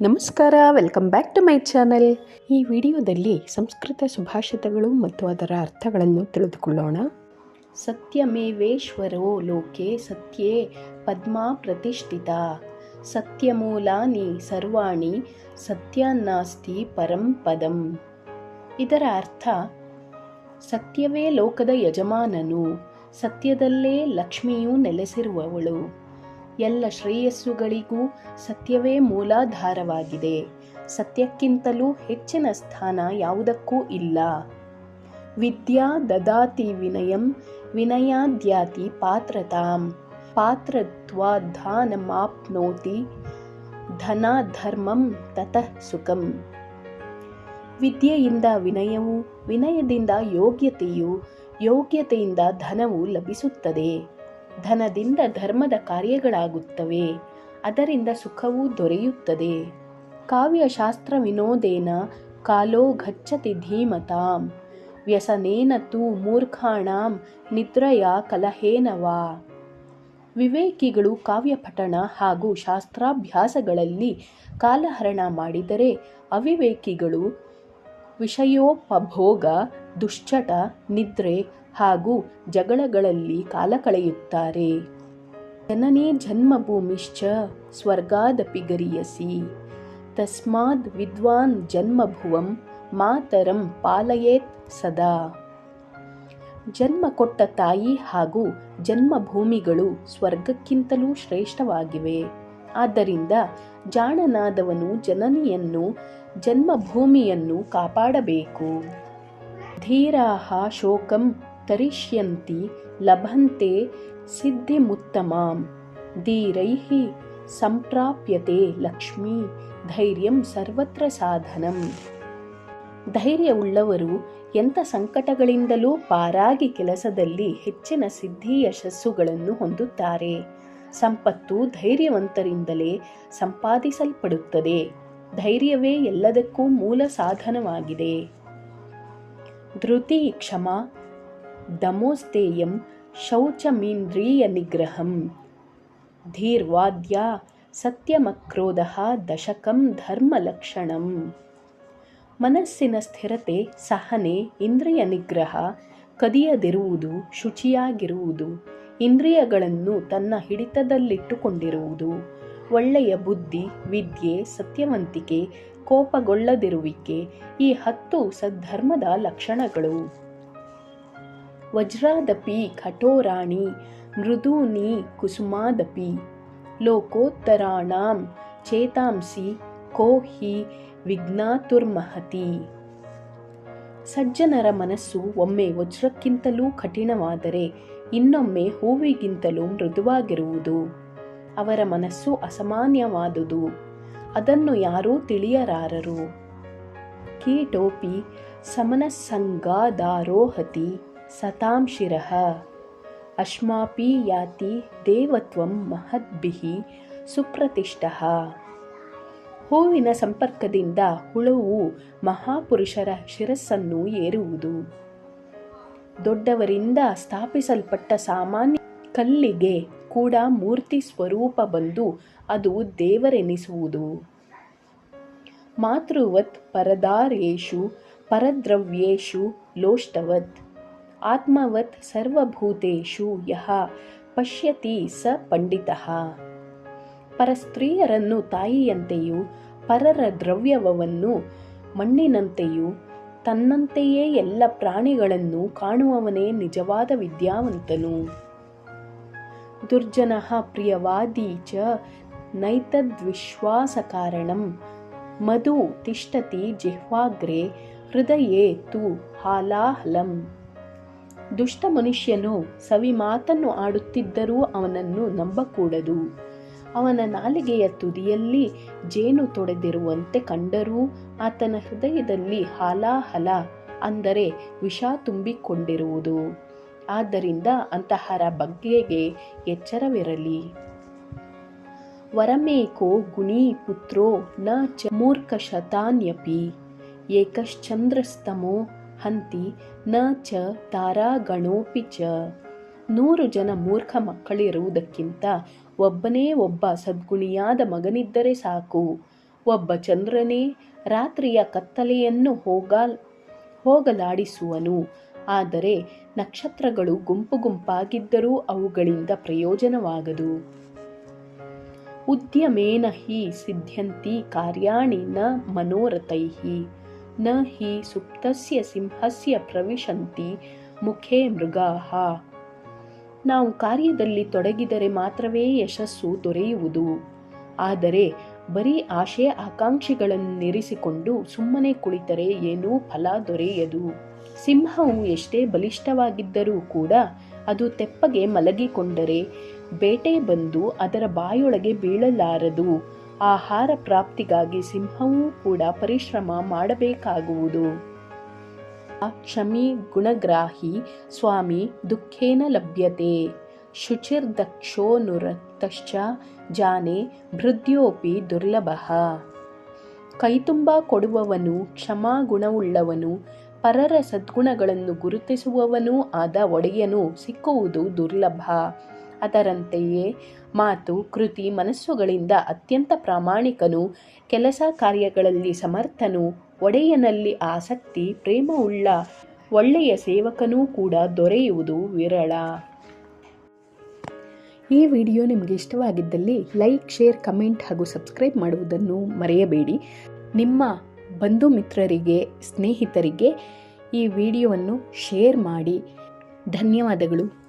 ನಮಸ್ಕಾರ welcome back to my channel ಈ ವಿಡಿಯೋದಲ್ಲಿ ಸಂಸ್ಕೃತ ಸುಭಾಷಿತಗಳು ಮತ್ತು ಅದರ ಅರ್ಥಗಳನ್ನು ತಿಳಿದುಕೊಳ್ಳೋಣ. ಸತ್ಯಮೇವೇಶ್ವರೋ ಲೋಕೆ ಸತ್ಯೇ ಪದ್ಮಾ ಪ್ರತಿಷ್ಠಿತ. ಸತ್ಯಮೂಲಾನಿ ಸರ್ವಾಣಿ ಸತ್ಯನ್ನಾಸ್ತಿ ಪರಂ ಪದಂ. ಇದರ ಅರ್ಥ, ಸತ್ಯವೇ ಲೋಕದ ಯಜಮಾನನು, ಸತ್ಯದಲ್ಲೇ ಲಕ್ಷ್ಮಿಯು ನೆಲೆಸಿರುವವಳು. ಎಲ್ಲ ಶ್ರೇಯಸ್ಸುಗಳಿಗೂ ಸತ್ಯವೇ ಮೂಲಾಧಾರವಾಗಿದೆ. ಸತ್ಯಕ್ಕಿಂತಲೂ ಹೆಚ್ಚಿನ ಸ್ಥಾನ ಯಾವುದಕ್ಕೂ ಇಲ್ಲ. ವಿದ್ಯಾ ದದಾತಿ ವಿನಯಂ, ವಿನಯಾದ್ಯಾತಿ ಪಾತ್ರತಾಂ. ಪಾತ್ರತ್ವಾಧಾನಮಾಪ್ನೋತಿ ಧನಾಧರ್ಮಂ ತತಃ ಸುಖಂ. ವಿದ್ಯೆಯಿಂದ ವಿನಯವು, ವಿನಯದಿಂದ ಯೋಗ್ಯತೆಯು ಯೋಗ್ಯತೆಯಿಂದ ಧನವು ಲಭಿಸುತ್ತದೆ. ಧನದಿಂದ ಧರ್ಮದ ಕಾರ್ಯಗಳಾಗುತ್ತವೆ, ಅದರಿಂದ ಸುಖವೂ ದೊರೆಯುತ್ತದೆ. ಕಾವ್ಯಶಾಸ್ತ್ರ ವಿನೋದೇನ ಕಾಲೋ ಗಚ್ಚತಿ ಧೀಮತಾಂ, ವ್ಯಸನೇನ ತು ಮೂರ್ಖಾಣಾಂ ನಿದ್ರಯ ಕಲಹೇನವಾ ವಿವೇಕಿಗಳು ಕಾವ್ಯ ಪಠಣ ಹಾಗೂ ಶಾಸ್ತ್ರಾಭ್ಯಾಸಗಳಲ್ಲಿ ಕಾಲಹರಣ ಮಾಡಿದರೆ ಅವಿವೇಕಿಗಳು ವಿಷಯೋಪಭೋಗ, ದುಶ್ಚಟ, ನಿದ್ರೆ ಹಾಗೂ ಜಗಳಗಳಲ್ಲಿ ಕಾಲ ಕಳೆಯುತ್ತಾರೆ. ಜನನೇ ಜನ್ಮಭೂಮಿಶ್ಚ ಸ್ವರ್ಗಾದಪಿ ಗರಿಯಸಿ. ತಸ್ಮಾದ್ ವಿದ್ವಾನ್ ಜನ್ಮಭುವಂ ಮಾತರಂ ಪಾಲಯೇತ್ ಸದಾ. ಜನ್ಮ ಕೊಟ್ಟ ತಾಯಿ ಹಾಗೂ ಜನ್ಮಭೂಮಿಗಳು ಸ್ವರ್ಗಕ್ಕಿಂತಲೂ ಶ್ರೇಷ್ಠವಾಗಿವೆ. ಆದ್ದರಿಂದ ಜಾಣನಾದವನು ಜನನಿಯನ್ನು, ಜನ್ಮಭೂಮಿಯನ್ನು ಕಾಪಾಡಬೇಕು. ಧೀರಾಹ ಶೋಕಂ ತರಿಷ್ಯಂತಿ ಲಭಂತೆ ಸಿದ್ಧಿಮುತ್ತಮಾಂ. ಧೀರೈಃ ಸಂಪ್ರಾಪ್ಯತೆ ಲಕ್ಷ್ಮೀ, ಧೈರ್ಯಂ ಸರ್ವತ್ರ ಸಾಧನಂ. ಧೈರ್ಯವುಳ್ಳವರು ಎಂಥ ಸಂಕಟಗಳಿಂದಲೂ ಪಾರಾಗಿ ಕೆಲಸದಲ್ಲಿ ಹೆಚ್ಚಿನ ಸಿದ್ಧಿ ಯಶಸ್ಸುಗಳನ್ನು ಹೊಂದುತ್ತಾರೆ. ಸಂಪತ್ತು ಧೈರ್ಯವಂತರಿಂದಲೇ ಸಂಪಾದಿಸಲ್ಪಡುತ್ತದೆ. ಧೈರ್ಯವೇ ಎಲ್ಲದಕ್ಕೂ ಮೂಲ ಸಾಧನವಾಗಿದೆ. ಧೃತಿ ಕ್ಷಮ ದಮೋಸ್ತೇಯಂ ಶೌಚಮೀಂದ್ರಿಯ ನಿಗ್ರಹಂ ಧೀರ್ವಾದ್ಯ ಸತ್ಯಮಕ್ರೋಧ ದಶಕಂ ಧರ್ಮಲಕ್ಷಣಂ ಮನಸ್ಸಿನ ಸ್ಥಿರತೆ, ಸಹನೆ ಇಂದ್ರಿಯ ನಿಗ್ರಹ ಕದಿಯದಿರುವುದು, ಶುಚಿಯಾಗಿರುವುದು, ಇಂದ್ರಿಯಗಳನ್ನು ತನ್ನ ಹಿಡಿತದಲ್ಲಿಟ್ಟುಕೊಂಡಿರುವುದು, ಒಳ್ಳೆಯ ಬುದ್ಧಿ, ವಿದ್ಯೆ, ಸತ್ಯವಂತಿಕೆ, ಕೋಪಗೊಳ್ಳದಿರುವಿಕೆ ಈ ಹತ್ತು ಸದ್ಧರ್ಮದ ಲಕ್ಷಣಗಳು. ವಜ್ರಾದಪಿ ಕಠೋರಾಣಿ ಮೃದೂನಿ ಕುಸುಮಾದಪಿ ಲೋಕೋತ್ತರಾಣಾಂ ಚೇತಾಂಸಿ ಕೋ ಹಿ ವಿಘ್ನಾತುರ್ಮಹತಿ. ಸಜ್ಜನರ ಮನಸ್ಸು ಒಮ್ಮೆ ವಜ್ರಕ್ಕಿಂತಲೂ ಕಠಿಣವಾದರೆ ಇನ್ನೊಮ್ಮೆ ಹೂವಿಗಿಂತಲೂ ಮೃದುವಾಗಿರುವುದು. ಅವರ ಮನಸ್ಸು ಅಸಾಮಾನ್ಯವಾದುದು. ಅದನ್ನು ಯಾರೂ ತಿಳಿಯರಾರರು. ಕೀಟೋಪಿ ಸಮನಸ್ಸಂಗಾದಾರೋಹತಿ ಸತಾಂ ಶಿರಃ. ಅಶ್ಮಾಪಿ ಯಾತಿ ದೇವತ್ವಂ ಮಹದ್ಭಿಃ ಸುಪ್ರತಿಷ್ಠಃ. ಹೂವಿನ ಸಂಪರ್ಕದಿಂದ ಹುಳುವು ಮಹಾಪುರುಷರ ಶಿರಸ್ಸನ್ನು ಏರುವುದು. ದೊಡ್ಡವರಿಂದ ಸ್ಥಾಪಿಸಲ್ಪಟ್ಟ ಸಾಮಾನ್ಯ ಕಲ್ಲಿಗೆ ಕೂಡ ಮೂರ್ತಿ ಸ್ವರೂಪ ಬಂದು ಅದು ದೇವರೆನಿಸುವುದು. ಮಾತೃವತ್ ಪರದಾರೇಷು ಪರದ್ರವ್ಯೇಷು ಲೋಷ್ಟವತ್. ಆತ್ಮವತ್ ಸರ್ವಭೂತೇಷು ಯಹ ಪಶ್ಯತಿ ಸ ಪಂಡಿತಃ. ಪರಸ್ತ್ರೀಯರನ್ನು ತಾಯಿಯಂತೆಯೂ ಪರರ ದ್ರವ್ಯವನ್ನು ಮಣ್ಣಿನಂತೆಯೂ ತನ್ನಂತೆಯೇ ಎಲ್ಲ ಪ್ರಾಣಿಗಳನ್ನು ಕಾಣುವವನೇ ನಿಜವಾದ ವಿದ್ಯಾವಂತನು. ದುರ್ಜನ ಪ್ರಿಯವಾದಿ ಚ ನೈತದ್ವಿಶ್ವಾಸಕಾರಣಂ ಮಧು ತಿಷ್ಟತಿ ಜಿಹ್ವಾಗ್ರೆ ಹೃದಯೇ ತು ಹಾಲಾಹಲಂ. ದುಷ್ಟ ಮನುಷ್ಯನು ಸವಿ ಮಾತನ್ನು ಆಡುತ್ತಿದ್ದರೂ ಅವನನ್ನು ನಂಬಕೂಡದು. ಅವನ ನಾಲಿಗೆಯ ತುದಿಯಲ್ಲಿ ಜೇನು ತೊಡೆದಿರುವಂತೆ ಕಂಡರೂ ಆತನ ಹೃದಯದಲ್ಲಿ ಹಾಲಾಹಲ, ಅಂದರೆ ವಿಷ ತುಂಬಿಕೊಂಡಿರುವುದು. ಆದ್ದರಿಂದ ಅಂತಹರ ಬಗ್ಗೆಗೆ ಎಚ್ಚರವಿರಲಿ. ವರಮೇಕೋ ಗುಣೀ ಪುತ್ರೋ ನ ಚ ಮೂರ್ಖಶತಾನ್ಯಪಿ, ಏಕಶ್ಚಂದ್ರಸ್ತಮೋ ಹಂತಿ ನ ಚ ತಾರಾಗಣೋಪಿ ಚ. ನೂರು ಜನ ಮೂರ್ಖ ಮಕ್ಕಳಿರುವುದಕ್ಕಿಂತ ಒಬ್ಬನೇ ಒಬ್ಬ ಸದ್ಗುಣಿಯಾದ ಮಗನಿದ್ದರೆ ಸಾಕು. ಒಬ್ಬ ಚಂದ್ರನೇ ರಾತ್ರಿಯ ಕತ್ತಲೆಯನ್ನು ಹೋಗಲ್, ಹೋಗಲಾಡಿಸುವನು. ಆದರೆ ನಕ್ಷತ್ರಗಳು ಗುಂಪು ಗುಂಪಾಗಿದ್ದರೂ ಅವುಗಳಿಂದ ಪ್ರಯೋಜನವಾಗದು. ಉದ್ಯಮೇನ ಹಿ ಸಿದ್ಧಂತಿ ಕಾರ್ಯಾಣಿ ನ ಮನೋರಥೈ ನ ಹಿ ಸುಪ್ತಸ್ಯ ಸಿಂಹಸ್ಯ ಪ್ರವಿಶಂತಿ ಮುಖೇ ಮೃಗಾಹ ನಾವು ಕಾರ್ಯದಲ್ಲಿ ತೊಡಗಿದರೆ ಮಾತ್ರವೇ ಯಶಸ್ಸು ದೊರೆಯುವುದು. ಆದರೆ ಬರೀ ಆಶೆ ಆಕಾಂಕ್ಷೆಗಳನ್ನಿರಿಸಿಕೊಂಡು ಸುಮ್ಮನೆ ಕುಳಿತರೆ ಏನೂ ಫಲ ದೊರೆಯದು. ಸಿಂಹವು ಎಷ್ಟೇ ಬಲಿಷ್ಠವಾಗಿದ್ದರೂ ಕೂಡ ಅದು ತೆಪ್ಪಗೆ ಮಲಗಿಕೊಂಡರೆ ಬೇಟೆ ಬಂದು ಅದರ ಬಾಯೊಳಗೆ ಬೀಳಲಾರದು. ಆಹಾರ ಪ್ರಾಪ್ತಿಗಾಗಿ ಸಿಂಹವೂ ಕೂಡ ಪರಿಶ್ರಮ ಮಾಡಬೇಕಾಗುವುದು. ಕ್ಷಮಿ ಗುಣಗ್ರಾಹಿ, ಸ್ವಾಮಿ, ದುಃಖೇನ ಲಭ್ಯತೆ. ಶುಚಿರ್ದಕ್ಷೋನುರಕ್ತಶ್ಚ ಜಾನೆ, ಭೃದ್ಯೋಪಿ ದುರ್ಲಭ. ಕೈತುಂಬ ಕೊಡುವವನು, ಕ್ಷಮಾ ಗುಣವುಳ್ಳವನು, ಪರರ ಸದ್ಗುಣಗಳನ್ನು ಗುರುತಿಸುವವನೂ ಆದ ಒಡೆಯನು ಸಿಕ್ಕುವುದು ದುರ್ಲಭ. ಅದರಂತೆಯೇ ಮಾತು, ಕೃತಿ, ಮನಸ್ಸುಗಳಿಂದ ಅತ್ಯಂತ ಪ್ರಾಮಾಣಿಕನು, ಕೆಲಸ ಕಾರ್ಯಗಳಲ್ಲಿ ಸಮರ್ಥನು, ಒಡೆಯನಲ್ಲಿ ಆಸಕ್ತಿ, ಪ್ರೇಮವುಳ್ಳ ಒಳ್ಳೆಯ ಸೇವಕನೂ ಕೂಡ ದೊರೆಯುವುದು ವಿರಳ. ಈ ವಿಡಿಯೋ ನಿಮಗೆ ಇಷ್ಟವಾಗಿದ್ದಲ್ಲಿ ಲೈಕ್, ಶೇರ್, ಕಮೆಂಟ್ ಹಾಗೂ ಸಬ್ಸ್ಕ್ರೈಬ್ ಮಾಡುವುದನ್ನು ಮರೆಯಬೇಡಿ. ನಿಮ್ಮ ಬಂಧು ಮಿತ್ರರಿಗೆ, ಸ್ನೇಹಿತರಿಗೆ ಈ ವಿಡಿಯೋವನ್ನು ಶೇರ್ ಮಾಡಿ. ಧನ್ಯವಾದಗಳು.